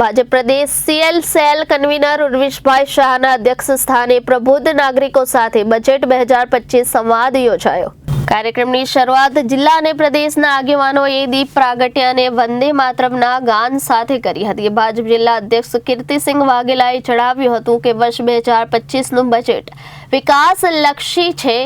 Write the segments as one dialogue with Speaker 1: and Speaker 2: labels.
Speaker 1: ભાજપ પ્રદેશ CL cell convener ઉર્વિશભાઈ શાહના અધ્યક્ષ સ્થાને પ્રબુદ્ધ નાગરિકો સાથે બજેટ બે હજાર પચીસ સંવાદ યોજાયો. કાર્યક્રમની શરૂઆત જિલ્લા અને પ્રદેશના આગેવાનોએ દીપ પ્રાગટ્ય અને વંદે માતરમના ગાન સાથે કરી હતી. ભાજપ જિલ્લા અધ્યક્ષ કીર્તિસિંહ વાઘેલાએ જણાવ્યું હતું કે વર્ષ બે હજાર પચીસનું બજેટ વિકાસલક્ષી છે.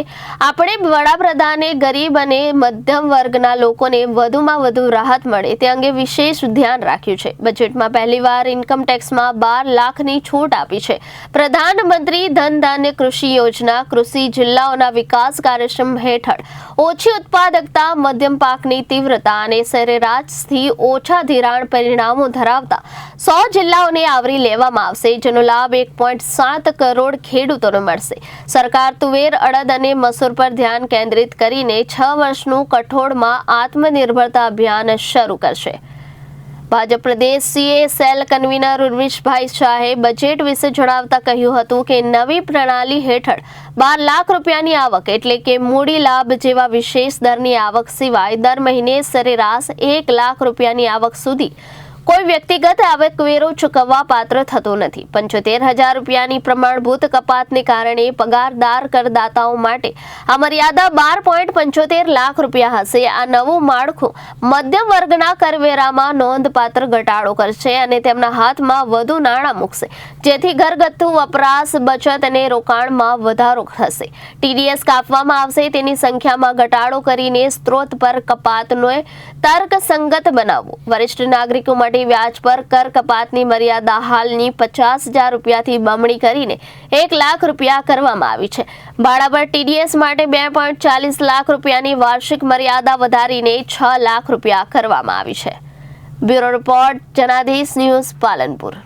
Speaker 1: આપણે વડાપ્રધાને ગરીબ અને મધ્યમ વર્ગના લોકોને વધુમાં વધુ રાહત મળે તે અંગે વિશેષ ધ્યાન રાખ્યું છે. બજેટમાં પહેલીવાર ઇન્કમ ટેક્સમાં બાર લાખની છૂટ આપી છે. પ્રધાનમંત્રી ધન ધાન્ય કૃષિ યોજના કૃષિ જિલ્લાઓના વિકાસ કાર્યક્રમ હેઠળ ઓછી ઉત્પાદકતા, મધ્યમ પાકની તીવ્રતા અને સરેરાશથી ઓછા ધિરાણ પરિણામો ધરાવતા સો જિલ્લાઓને આવરી લેવામાં આવશે, જેનો લાભ એક પોઈન્ટ સાત કરોડ ખેડૂતોને મળશે. સરકાર તુવેર, અડદ અને મસૂર પર ધ્યાન કેન્દ્રિત કરીને છ વર્ષનું કઠોળમાં આત્મનિર્ભરતા અભિયાન શરૂ કરશે. ભાજપ પ્રદેશ સીએ સેલ કન્વીનર ઉર્વિશભાઈ શાહે બજેટ વિશે જણાવતા કહ્યું હતું કે નવી પ્રણાલી હેઠળ બાર લાખ રૂપિયાની આવક એટલે કે મૂડી લાભ જેવા વિશેષ દરની આવક સિવાય દર મહિને સરેરાશ એક લાખ રૂપિયાની આવક સુધી કોઈ વ્યક્તિગત આવકવેરો ચૂકવવા પાત્ર થતો નથી. પંચોતેર હજાર રૂપિયાની પ્રમાણભૂત કપાતને કારણે પગારદાર કરદાતાઓ માટે આ મર્યાદા બાર પોઈન્ટ પંચોતેર લાખ રૂપિયા હશે. આ નવું માળખું મધ્યમ વર્ગના કરવેરામાં નોંધપાત્ર ઘટાડો કરશે અને તેમના હાથમાં વધુ નાણાં મૂકશે, જેથી ઘરગથ્થુ વપરાશ, બચત અને રોકાણમાં વધારો થશે. ટીડીએસ કાપવામાં આવશે, તેની સંખ્યામાં ઘટાડો કરીને સ્ત્રોત પર કપાતનો તર્કસંગત બનાવવો વરિષ્ઠ નાગરિકો માટે વ્યાજ પર કર કપાતની મર્યાદા હાલની પચાસ હજાર રૂપિયાથી બમણી કરીને એક લાખ રૂપિયા કરવામાં આવી છે. ભાડા પર ટીડીએસ માટે બે પોઈન્ટ ચાલીસ લાખ રૂપિયાની વાર્ષિક મર્યાદા વધારીને છ લાખ રૂપિયા કરવામાં આવી છે. Bureau report Janadhish news Palanpur.